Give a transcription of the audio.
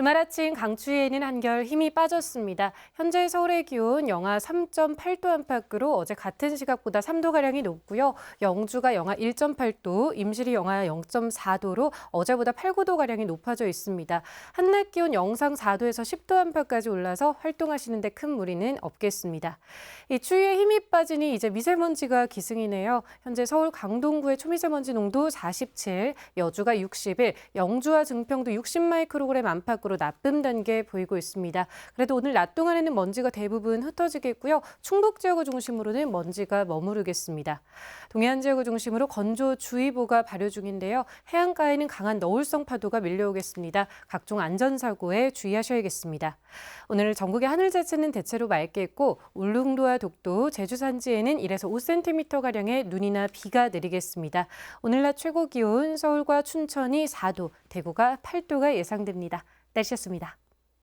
주말 아침 강추위에는 한결 힘이 빠졌습니다. 현재 서울의 기온 영하 3.8도 안팎으로 어제 같은 시각보다 3도가량이 높고요. 영주가 영하 1.8도, 임실이 영하 0.4도로 어제보다 8, 9도가량이 높아져 있습니다. 한낮 기온 영상 4도에서 10도 안팎까지 올라서 활동하시는 데 큰 무리는 없겠습니다. 이 추위에 힘이 빠지니 이제 미세먼지가 기승이네요. 현재 서울 강동구의 초미세먼지 농도 47, 여주가 61, 영주와 증평도 60마이크로그램 안팎으로 나쁨 단계 보이고 있습니다. 그래도 오늘 낮 동안에는 먼지가 대부분 흩어지겠고요. 충북 지역을 중심으로는 먼지가 머무르겠습니다. 동해안 지역을 중심으로 건조주의보가 발효 중인데요. 해안가에는 강한 너울성 파도가 밀려오겠습니다. 각종 안전사고에 주의하셔야겠습니다. 오늘 전국의 하늘 자체는 대체로 맑겠고 울릉도와 독도, 제주 산지에는 1에서 5cm가량의 눈이나 비가 내리겠습니다. 오늘 낮 최고 기온 서울과 춘천이 4도, 대구가 8도가 예상됩니다. 날씨였습니다.